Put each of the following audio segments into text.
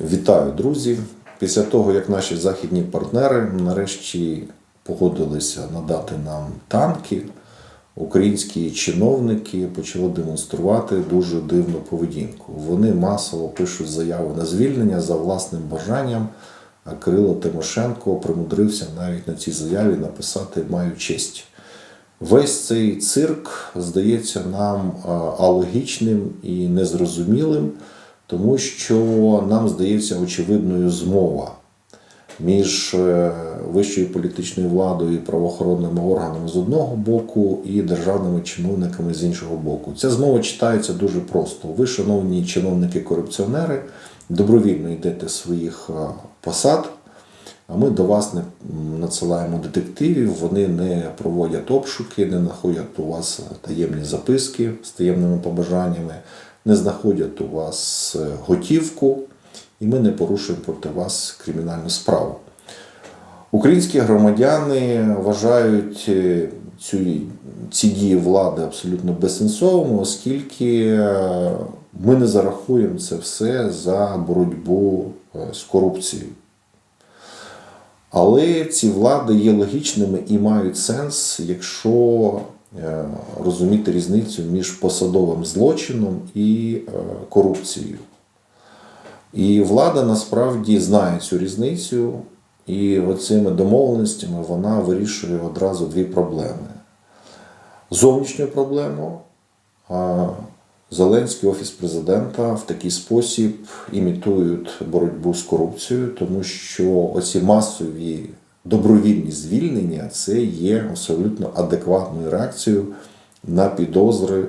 Вітаю, друзі! Після того, як наші західні партнери нарешті погодилися надати нам танки, українські чиновники почали демонструвати дуже дивну поведінку. Вони масово пишуть заяви на звільнення за власним бажанням. А Кирило Тимошенко примудрився навіть на цій заяві написати Маю честь. Весь цей цирк здається нам алогічним і незрозумілим, тому що нам здається очевидною змова між е, вищою політичною владою і правоохоронними органами з одного боку і державними чиновниками з іншого боку. Ця змова читається дуже просто. Ви, шановні чиновники-корупціонери, добровільно йдете з своїх е, посад. А ми до вас не надсилаємо детективів, вони не проводять обшуки, не знаходять у вас таємні записки з таємними побажаннями, не знаходять у вас е, готівку, і ми не порушуємо проти вас кримінальну справу. Українські громадяни вважають е, цю, ці дії влади абсолютно безсенсовими, оскільки е, ми не зарахуємо це все за боротьбу з корупцією. Але ці влади є логічними і мають сенс, якщо розуміти різницю між посадовим злочином і е, корупцією. І влада насправді знає цю різницю, і оцими домовленостями вона вирішує одразу дві проблеми. Зовнішню проблему. Зеленський офіс президента в такий спосіб імітують боротьбу з корупцією, тому що оці масові добровільні звільнення це є абсолютно адекватною реакцією на підозри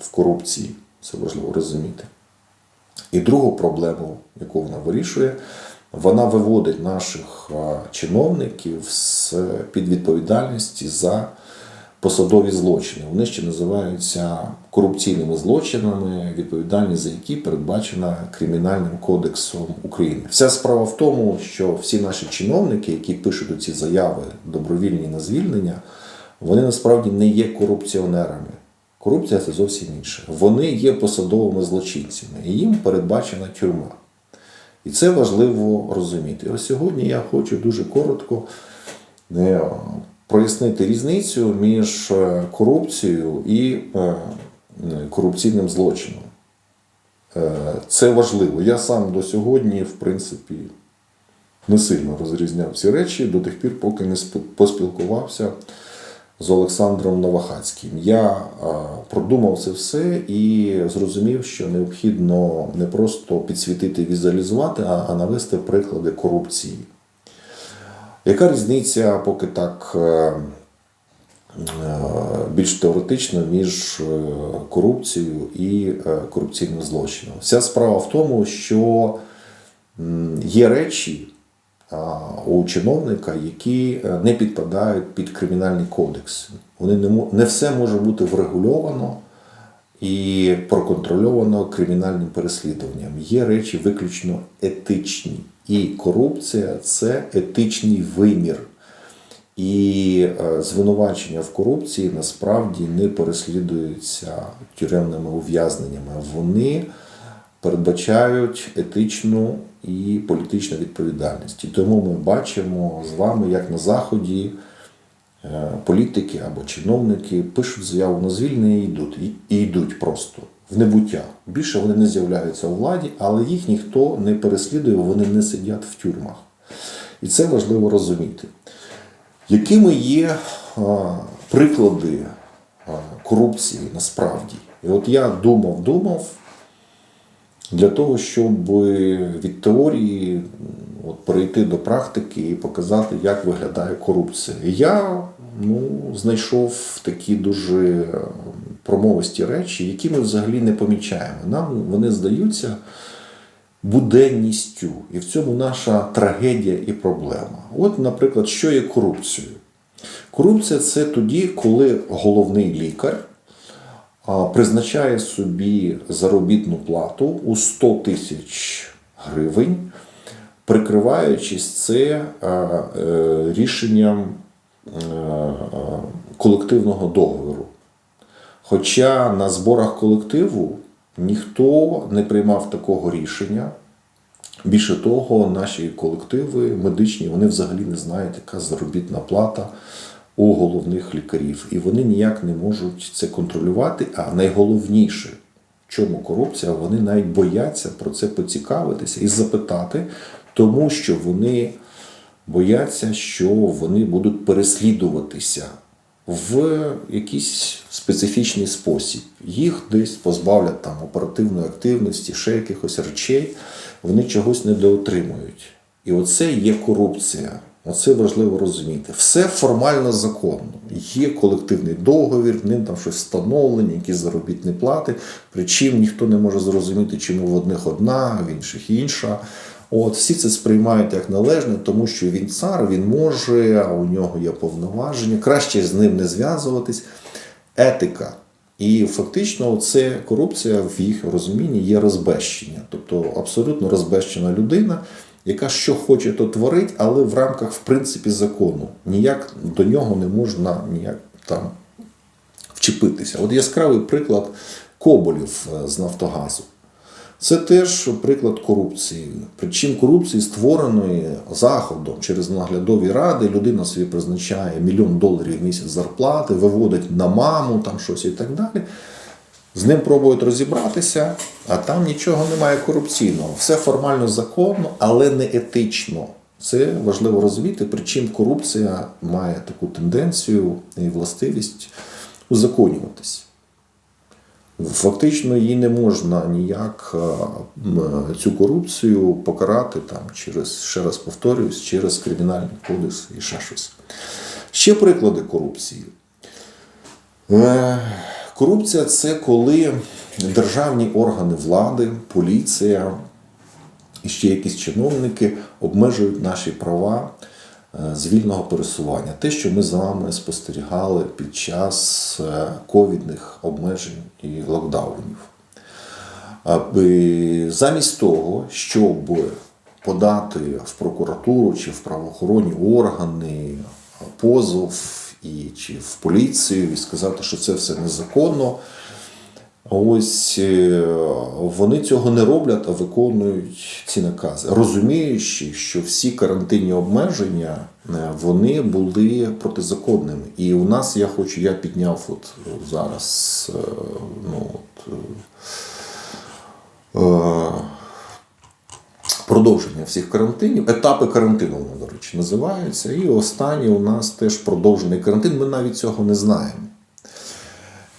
в корупції. Це важливо розуміти. І другу проблему, яку вона вирішує, вона виводить наших чиновників з під відповідальності за посадові злочини. Вони ще називаються корупційними злочинами, відповідальність за які передбачена Кримінальним кодексом України. Вся справа в тому, що всі наші чиновники, які пишуть ці заяви добровільні на звільнення, вони насправді не є корупціонерами. Корупція це зовсім інше. Вони є посадовими злочинцями, і їм передбачена тюрма. І це важливо розуміти. Ось сьогодні я хочу дуже коротко е, прояснити різницю між е, корупцією і е, корупційним злочином. Е, Це важливо. Я сам до сьогодні, в принципі, не сильно розрізняв ці речі до тих пір, поки не поспілкувався з Олександром Новохацьким. Я продумав це все і зрозумів, що необхідно не просто підсвітити, візуалізувати, а навести приклади корупції. Яка різниця, поки так е, е, більш теоретично між е, корупцією і корупційним злочином? Вся справа в тому, що є речі у чиновника, які не підпадають під кримінальний кодекс. Вони не все може бути врегульовано і проконтрольовано кримінальним переслідуванням. Є речі виключно етичні. І корупція це етичний вимір. І е, звинувачення в корупції насправді не переслідуються тюремними ув'язненнями. Вони передбачають етичну і політичну відповідальність. І тому ми бачимо з вами, як на Заході е, політики або чиновники пишуть заяву на звільнення і йдуть. І- І йдуть просто в небуття. Більше вони не з'являються у владі, але їх ніхто не переслідує, вони не сидять в тюрмах. І це важливо розуміти. Якими є приклади корупції насправді? І от я думав, думав для того, щоб від теорії от, перейти до практики і показати, як виглядає корупція. І я ну, знайшов такі дуже промовисті речі, які ми взагалі не помічаємо. Нам вони здаються буденністю, і в цьому наша трагедія і проблема. От, наприклад, що є корупцією? Корупція це тоді, коли головний лікар призначає собі заробітну плату у 100 тисяч гривень, прикриваючись це е, рішенням е, е, колективного договору. Хоча на зборах колективу ніхто не приймав такого рішення, Більше того, наші колективи медичні вони взагалі не знають, яка заробітна плата у головних лікарів. І вони ніяк не можуть це контролювати. А найголовніше, в чому корупція, вони навіть бояться про це поцікавитися і запитати, тому що вони бояться, що вони будуть переслідуватися в якийсь специфічний спосіб. Їх десь позбавлять там оперативної активності, ще якихось речей, вони чогось недоотримують. І оце є корупція. Оце важливо розуміти. Все формально законно. Є колективний договір, ним там щось встановлені, якісь заробітні плати. Причому ніхто не може зрозуміти, чому в одних одна, в інших інша. От всі це сприймають як належне, тому що він цар, він може, а у нього є повноваження. Краще з ним не зв'язуватись. Етика. І фактично, це корупція в їх розумінні є розбещення, тобто абсолютно розбещена людина, яка що хоче, то творить, але в рамках в принципі закону ніяк до нього не можна ніяк там вчепитися. От яскравий приклад Коболів е, з Нафтогазу. Це теж приклад корупції. Причому корупції створеної заходом через наглядові ради. Людина собі призначає мільйон доларів в місяць зарплати, виводить на маму, там щось і так далі. З ним пробують розібратися, а там нічого немає корупційного. Все формально законно, але не етично. Це важливо розуміти. Причому корупція має таку тенденцію і властивість узаконюватись. Фактично її не можна ніяк е, цю корупцію покарати там через, ще раз повторююсь, через кримінальний кодекс і ще щось. Ще приклади корупції. Е, Корупція це коли державні органи влади, поліція і ще якісь чиновники обмежують наші права з вільного пересування. Те, що ми з вами спостерігали під час е, ковідних обмежень і локдаунів. Аби замість того, щоб подати в прокуратуру чи в правоохоронні органи позов і чи в поліцію і сказати, що це все незаконно. Ось е, вони цього не роблять, а виконують ці накази, розуміючи, що всі карантинні обмеження е, вони були протизаконними. І у нас я хочу, я підняв от зараз е, ну, от, е, продовження всіх карантинів. Етапи карантину, до речі, називаються. І останній у нас теж продовжений карантин. Ми навіть цього не знаємо.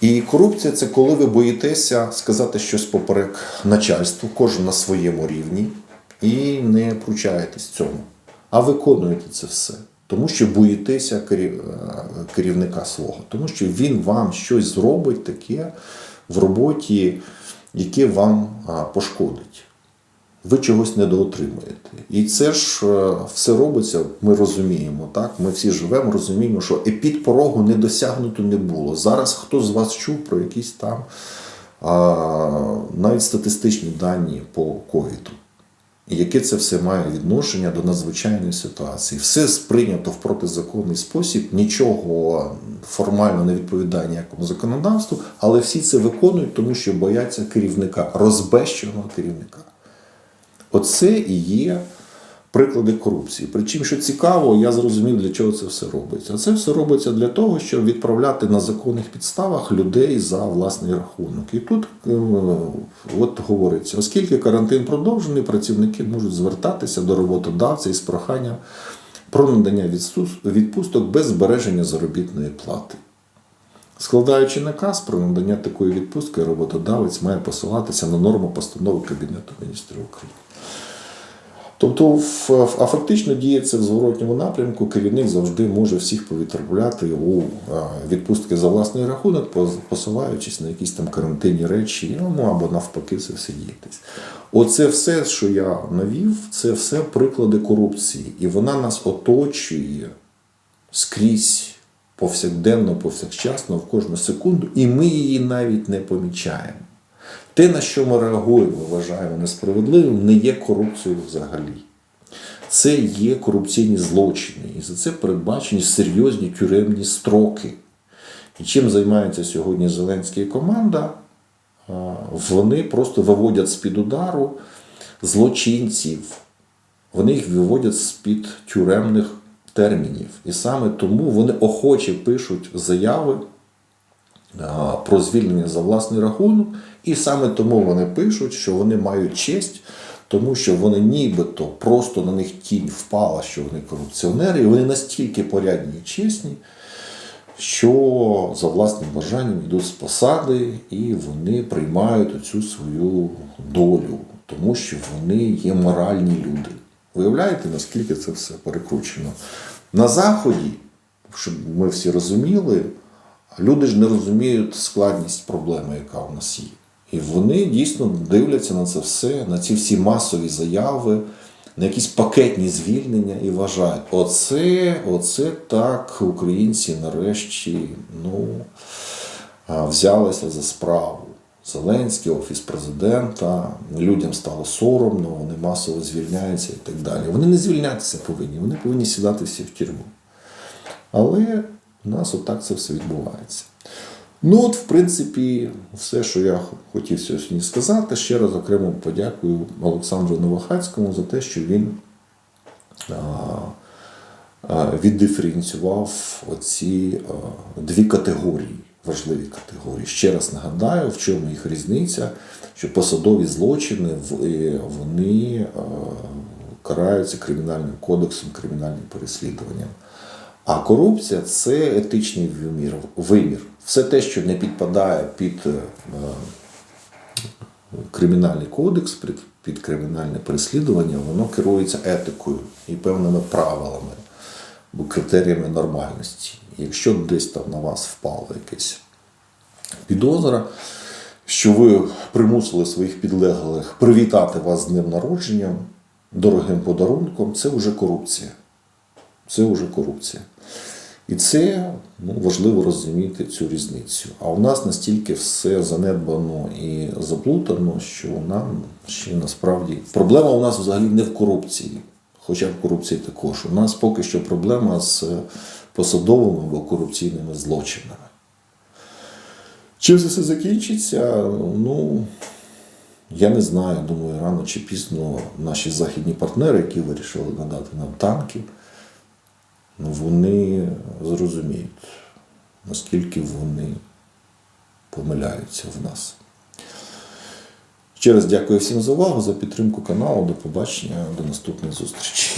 І корупція це коли ви боїтеся сказати щось поперек начальству, кожен на своєму рівні, і не пручаєтесь цьому, а виконуєте це все. Тому що боїтеся е, керівника свого, тому що він вам щось зробить таке в роботі, яке вам пошкодить. Ви чогось недоотримуєте. І це ж е, все робиться, ми розуміємо, так? Ми всі живемо, розуміємо, що епід порогу не досягнуто не було. Зараз хто з вас чув про якісь там а, навіть статистичні дані по ковіду. Яке це все має відношення до надзвичайної ситуації? Все сприйнято в протизаконний спосіб, нічого формально не відповідає ніякому законодавству, але всі це виконують, тому що бояться керівника, розбещеного керівника. Оце і є приклади корупції. Причому, що цікаво, я зрозумів, для чого це все робиться. Це все робиться для того, щоб відправляти на законних підставах людей за власний рахунок. І тут е, от говориться, оскільки карантин продовжений, працівники можуть звертатися до роботодавця із проханням про надання відпусток без збереження заробітної плати. Складаючи наказ про надання такої відпустки, роботодавець має посилатися на норму постанови Кабінету міністрів України. Тобто, а фактично діє це в зворотньому напрямку. Керівник завжди може всіх повідправляти у відпустки за власний рахунок, посилаючись на якісь там карантинні речі, ну або навпаки, це все діятись. Оце все, що я навів, це все приклади корупції, і вона нас оточує скрізь повсякденно, повсякчасно, в кожну секунду, і ми її навіть не помічаємо. Те, на що ми реагуємо, вважаємо несправедливим, не є корупцією взагалі. Це є корупційні злочини, і за це передбачені серйозні тюремні строки. І чим займається сьогодні Зеленський команда? Вони просто виводять з-під удару злочинців. Вони їх виводять з-під тюремних термінів. І саме тому вони охоче пишуть заяви про звільнення за власний рахунок, і саме тому вони пишуть, що вони мають честь, тому що вони нібито просто на них тінь впала, що вони корупціонери, і вони настільки порядні і чесні, що за власним бажанням йдуть з посади і вони приймають оцю свою долю, тому що вони є моральні люди. Виявляєте, наскільки це все перекручено? На Заході, щоб ми всі розуміли, люди ж не розуміють складність проблеми, яка у нас є. І вони дійсно дивляться на це все, на ці всі масові заяви, на якісь пакетні звільнення і вважають, оце, оце так українці нарешті ну, взялися за справу. Зеленський, офіс президента, людям стало соромно, вони масово звільняються і так далі. Вони не звільнятися повинні, вони повинні сідати всі в тюрму. Але у нас отак це все відбувається. Ну, от, в принципі, все, що я хотів сьогодні сказати. Ще раз окремо подякую Олександру Новохацькому за те, що він віддиференціював оці дві категорії, важливі категорії. Ще раз нагадаю, в чому їх різниця, що посадові злочини е, вони караються кримінальним кодексом, кримінальним переслідуванням. А корупція це етичний вимір. вимір. Все те, що не підпадає під е, кримінальний кодекс, під, кримінальне переслідування, воно керується етикою і певними правилами критеріями нормальності. Якщо десь там на вас впала якась підозра, що ви примусили своїх підлеглих привітати вас з днем народження дорогим подарунком, це вже корупція. Це вже корупція. І це ну, важливо розуміти цю різницю. А у нас настільки все занедбано і заплутано, що нам ще насправді проблема у нас взагалі не в корупції, хоча в корупції також. У нас поки що проблема з посадовими або корупційними злочинами. Чим це все закінчиться? Ну, я не знаю. Думаю, рано чи пізно наші західні партнери, які вирішили надати нам танки, вони зрозуміють, наскільки вони помиляються в нас. Ще раз дякую всім за увагу, за підтримку каналу. До побачення, до наступних зустрічей.